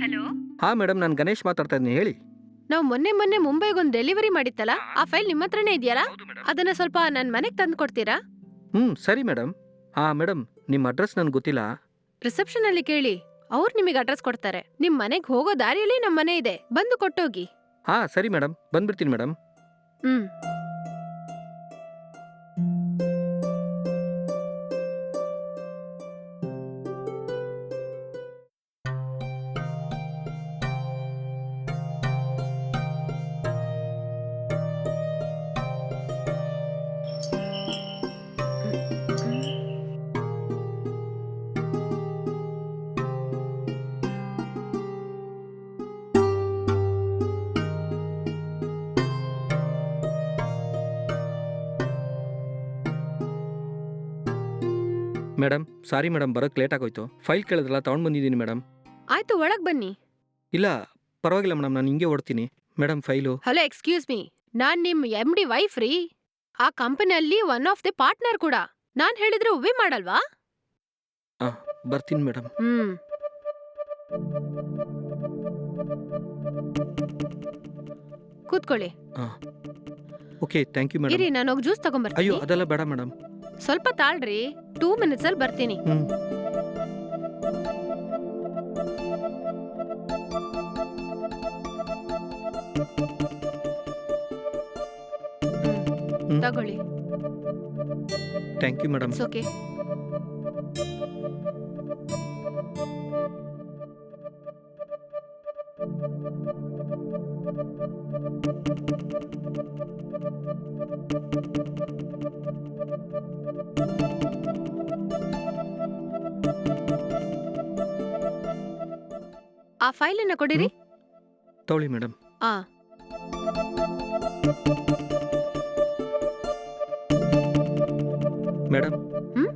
Hello? ಹಾಂ madam ನಾನು ಗಣೇಶ್ ಮಾತಾಡ್ತಾ ಇದ್ದೀನಿ ಹೇಳಿ. ನಾವು ಮೊನ್ನೆ ಮೊನ್ನೆ ಮುಂಬೈಗೊಂದು ಡೆಲಿವರಿ ಮಾಡಿತ್ತಲ್ಲ ಆ ಫೈಲ್ ನಿಮ್ಮ ಹತ್ರನೇ ಇದೆಯಲ್ಲ? ಅದನ್ನ ಸ್ವಲ್ಪ ನನ್ನ ಮನೆಗೆ ತಂದು ಕೊಡ್ತೀರಾ? ಹ್ಞೂ ಸರಿ ಮೇಡಮ್ ಹಾಂ ಮೇಡಮ್ ನಿಮ್ಮ ಅಡ್ರೆಸ್ ನನಗೆ ಗೊತ್ತಿಲ್ಲ. ರಿಸೆಪ್ಷನ್ ಅಲ್ಲಿ ಕೇಳಿ ಅವ್ರು ನಿಮಗೆ ಅಡ್ರೆಸ್ ಕೊಡ್ತಾರೆ. ನಿಮ್ ಮನೆಗೆ ಹೋಗೋ ದಾರಿಯಲ್ಲಿ ನಮ್ಮ ಮನೆ ಇದೆ. ಬಂದು ಕೊಟ್ಟೋಗಿ. ಹಾಂ ಸರಿ ಮೇಡಮ್ ಬಂದ್ಬಿಡ್ತೀನಿ ಮೇಡಮ್ ಹ್ಮ್. ಮೇಡಮ್ ಸಾರಿ ಮೇಡಮ್ ಬರೋಕ್ಕೆ ಲೇಟ್ ಆಗೋಯ್ತು. ಫೈಲ್ ಕೇಳಿದ್ರಲ್ಲ ತೊಗೊಂಡು ಬಂದಿದ್ದೀನಿ ಮೇಡಮ್ ಆಯ್ತು ಒಳಗೆ ಬನ್ನಿ. ಇಲ್ಲ ಪರವಾಗಿಲ್ಲ ಮೇಡಮ್ ನಾನು ಹಿಂಗೆ ಓಡ್ತೀನಿ. Madam file. Hello excuse me. ನಾನು ನಿಮ್ಮ ಎಂ ಡಿ ವೈಫ್ ರೀ. ಆ ಕಂಪನಿಯಲ್ಲಿ ಒನ್ ಆಫ್ ದಿ ಪಾರ್ಟ್ನರ್ ಕೂಡ. ನಾನು ಹೇಳಿದ್ರೆ ಉವಿ ಮಾಡಲ್ವಾ? ಬರ್ತೀನಿ ಮೇಡಮ್ ಹ್ಞೂ ಕೂತ್ಕೊಳ್ಳಿ. ಓಕೆ ಥ್ಯಾಂಕ್ ಯು ಮೇಡಮ್ ಇರಿ ನಾನು ಹೋಗಿ ಜ್ಯೂಸ್ ಅಯ್ಯೋ ತಗೊಂಬರ್ತೀನಿ ಅದೆಲ್ಲ ಬೇಡ ಮೇಡಮ್ ಸ್ವಲ್ಪ ತಾಳ್ರಿ ಟೂ ಮಿನಿಟ್ಸ್ ಅಲ್ಲಿ ಬರ್ತೀನಿ. ಹ್ಮ್. ತಗೊಳ್ಳಿ. Thank you madam it's okay ಆ ಫೈಲನ್ನ ಕೊಡಿರಿ. ತಗೊಳ್ಳಿ ಮೇಡಮ್ ಆ. ಮೇಡಮ್ ಹ್ಮ್?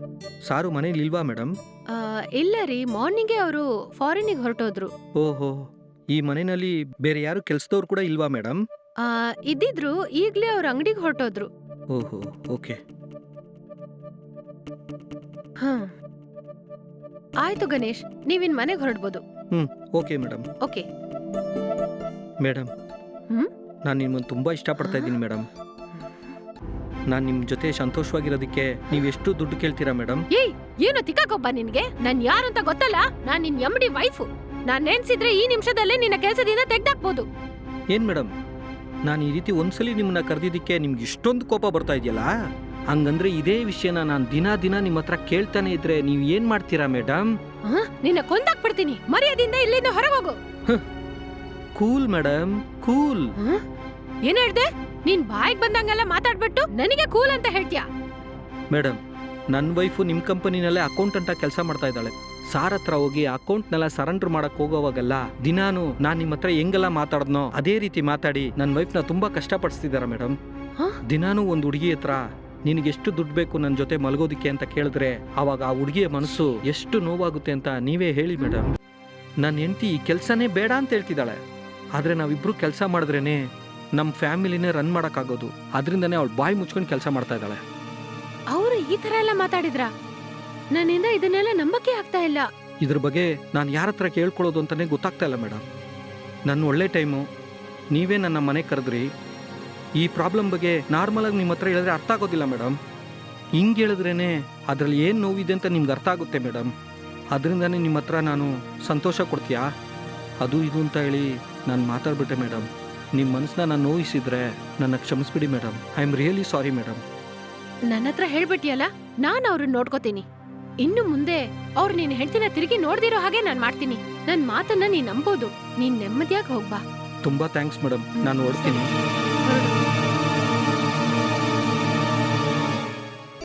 ಸಾರು ಮನೇಲಿ ಇಲ್ವಾ ಮೇಡಮ್ ಆ, ಇಲ್ಲ ರೀ ಮಾರ್ನಿಂಗೇ ಅವರು ಫಾರಿನ್ಗೆ ಹೊರಟೋದ್ರು. ಓಹೋ. ಈ ಮನೆಯಲ್ಲಿ ಬೇರೆ ಯಾರು ಕೆಲಸದವ್ರು ಕೂಡ ಇಲ್ವಾ ಮೇಡಮ್ ಆ, ಇದ್ದಿದ್ರು ಈಗ್ಲೇ ಅವ್ರ ಅಂಗಡಿಗೆ ಹೊರಟೋದ್ರು. ಓಹೋ ಓಕೆ. ಹಾ. ಆಯ್ತು ಗಣೇಶ್ ನೀವಿನ್ ಮನೆಗೆ ಹೊರಡ್ಬೋದು. Okay madam okay. Madam hmm? ನಾನು ನಿಮ್ಮನ್ನು ತುಂಬ ಇಷ್ಟಪಡ್ತಾ ಇದ್ದೀನಿ ಮೇಡಮ್ ನಾನು ನಿಮ್ಮ ಜೊತೆ ಸಂತೋಷವಾಗಿರೋದಕ್ಕೆ ನೀವು ಎಷ್ಟು ದುಡ್ಡು ಕೇಳ್ತೀರಾ ಮೇಡಮ್ ಏಯ್ ಏನು ತಿಕ್ಕಾಕೊಬ್ಬ ನಿನ್ಗೆ? ನಾನು ಯಾರು ಅಂತ ಗೊತ್ತಲ್ಲ? ನಾನ್ ನಿನ್ ಎಮ್ಡಿ ವೈಫು. ನಾನ್ ನೆನ್ಸಿದ್ರೆ ಈ ನಿಮಿಷದಲ್ಲೇ ನಿನ್ನ ಕೆಲಸದಿಂದ ತೆಗ್ದಾಕ್ಬೋದು. ಏನು ಮೇಡಮ್ ನಾನು ಈ ರೀತಿ ಒಂದ್ಸಲಿ ನಿಮ್ಮನ್ನ ಕರೆದಿದ್ದಕ್ಕೆ ನಿಮ್ಗೆ ಇಷ್ಟೊಂದು ಕೋಪ ಬರ್ತಾ ಇದೆಯಲ್ಲ? ಹಂಗಂದ್ರೆ ಇದೇ ವಿಷಯನ ನಾನು ದಿನ ದಿನ ನಿಮ್ಮ ಹತ್ರ ಕೇಳ್ತಾನೆ ಇದ್ರೆ ನೀವು ಏನು ಮಾಡ್ತೀರಾ ಮೇಡಮ್ ಆ? ನಿನ್ನ ಕೊಂದಾಕ್ಬಿಡ್ತೀನಿ. ಮರ್ಯಾದಿಂದ ಇಲ್ಲಿಂದ ಹೊರಗೋಗು. Cool madam cool. ಏನ್ ಹೇಳ್ದೆ? ನೀನ್ ಬಾಯಿಗೆ ಬಂದಂಗೆಲ್ಲ ಮಾತಾಡ್ಬಿಟ್ಟು ನನಗೆ ಕೂಲ್ ಅಂತ ಹೇಳ್ತೀಯ? ಮೇಡಮ್ ನನ್ನ ವೈಫು ನಿಮ್ಮ ಕಂಪನಿನಲ್ಲೇ ಅಕೌಂಟೆಂಟಾಗಿ ಕೆಲಸ ಮಾಡ್ತಾ ಇದ್ದಾಳೆ. ಸಾರ್ ಹತ್ರ ಹೋಗಿ ಅಕೌಂಟ್ನೆಲ್ಲ ಸರೆಂಡರ್ ಮಾಡಕ್ ಹೋಗೋವಾಗೆಲ್ಲ ದಿನಾನು ನಾನು ನಿಮ್ಮ ಹತ್ರ ಹೆಂಗೆಲ್ಲ ಮಾತಾಡದ್ನೋ ಅದೇ ರೀತಿ ಮಾತಾಡಿ ನನ್ನ ವೈಫ್ನ ತುಂಬಾ ಕಷ್ಟಪಡಿಸ್ತಿದ್ದಾರೆ ಮೇಡಮ್? ದಿನಾನು ಒಂದು ಹುಡುಗಿ ಹತ್ರ ನಿನಗೆ ಎಷ್ಟು ದುಡ್ಡು ಬೇಕು ನನ್ನ ಜೊತೆ ಮಲಗೋದಿಕ್ಕೆ ಅಂತ ಕೇಳಿದ್ರೆ ಆವಾಗ ಆ ಹುಡುಗಿಯ ಮನಸ್ಸು ಎಷ್ಟು ನೋವಾಗುತ್ತೆ ಅಂತ ನೀವೇ ಹೇಳಿ ಮೇಡಮ್ ನನ್ನ ಹೆಂಡತಿ ಈ ಕೆಲಸನೇ ಬೇಡ ಅಂತ ಹೇಳ್ತಿದ್ದಾಳೆ. ಆದರೆ ನಾವಿಬ್ರು ಕೆಲಸ ಮಾಡಿದ್ರೇನೆ ನಮ್ಮ ಫ್ಯಾಮಿಲಿನೇ ರನ್ ಮಾಡೋಕ್ಕಾಗೋದು. ಅದರಿಂದನೇ ಅವಳು ಬಾಯಿ ಮುಚ್ಕೊಂಡು ಕೆಲಸ ಮಾಡ್ತಾ ಇದ್ದಾಳೆ. ಅವರು ಈ ತರ ಎಲ್ಲ ಮಾತಾಡಿದ್ರ? ನನ್ನಿಂದ ಇದನ್ನೆಲ್ಲ ನಂಬಕ್ಕೆ ಆಗ್ತಾ ಇಲ್ಲ. ಇದ್ರ ಬಗ್ಗೆ ನಾನು ಯಾರ ಹತ್ರ ಕೇಳ್ಕೊಳ್ಳೋದು ಅಂತಲೇ ಗೊತ್ತಾಗ್ತಾ ಇಲ್ಲ ಮೇಡಮ್ ನನ್ನ ಒಳ್ಳೆ ಟೈಮು. ನೀವೇ ನನ್ನ ಮನೆ ಕರೆದ್ರಿ. ಈ ಪ್ರಾಬ್ಲಮ್ ಬಗ್ಗೆ ನಾರ್ಮಲಾಗಿ ನಿಮ್ಮ ಹತ್ರ ಹೇಳಿದ್ರೆ ಅರ್ಥ ಆಗೋದಿಲ್ಲ ಮೇಡಮ್ ಹಿಂಗೆ ಹೇಳಿದ್ರೇ ಅದರಲ್ಲಿ ಏನು ನೋವಿದೆ ಅಂತ ನಿಮ್ಗೆ ಅರ್ಥ ಆಗುತ್ತೆ ಮೇಡಮ್ ಅದರಿಂದನೇ ನಿಮ್ಮ ಹತ್ರ ನಾನು ಸಂತೋಷ ಕೊಡ್ತೀಯಾ? ಅದು ಇದು ಅಂತ ಹೇಳಿ ನಾನು ಮಾತಾಡ್ಬಿಟ್ಟೆ ಮೇಡಮ್ ನಿಮ್ಮ ಮನಸ್ಸನ್ನ ನಾನು ನೋಯಿಸಿದ್ರೆ ನನ್ನ ಕ್ಷಮಿಸ್ಬಿಡಿ madam I am really sorry madam ನನ್ನ ಹತ್ರ ಹೇಳ್ಬಿಟ್ಟಿಯಲ್ಲ ನಾನು ಅವ್ರನ್ನ ನೋಡ್ಕೋತೀನಿ. ಇನ್ನು ಮುಂದೆ ಅವ್ರು ನಿನ್ ಹೆಂಡತಿನ ತಿರುಗಿ ನೋಡ್ದಿರೋ ಹಾಗೆ ನಾನ್ ಮಾಡ್ತೀನಿ. ನನ್ ಮಾತನ್ನ ನೀನ್ ನಂಬೋದು. ನೀನ್ ನೆಮ್ಮದಿಯಾಗಿ ಹೋಗ್ಬಾ. ತುಂಬಾ ಥ್ಯಾಂಕ್ಸ್ ಮೇಡಮ್ ನಾನು ಹೊರಡು.